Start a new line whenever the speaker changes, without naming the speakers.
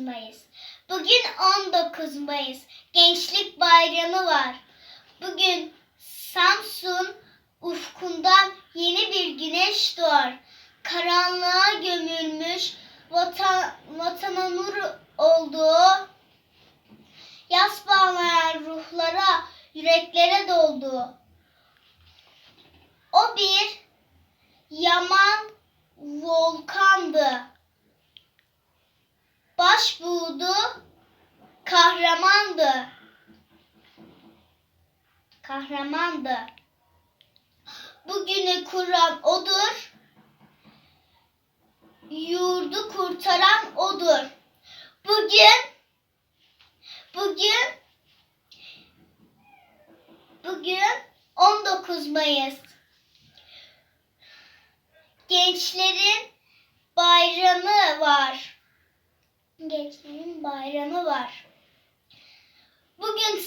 Mayıs. Bugün 19 Mayıs. Gençlik Bayramı var. Bugün Samsun ufkundan yeni bir güneş doğar. Karanlığa gömülmüş vatan, vatana nur olduğu, yas bağlayan ruhlara, yüreklere doldu. O bir Başbuğdu, kahramandı. Kahramandı. Bugünü kuran odur. Yurdu kurtaran odur. Bugün bugün bugün 19 Mayıs. Gençlerin bayramı var. Gençlerin bayramı var. Bugün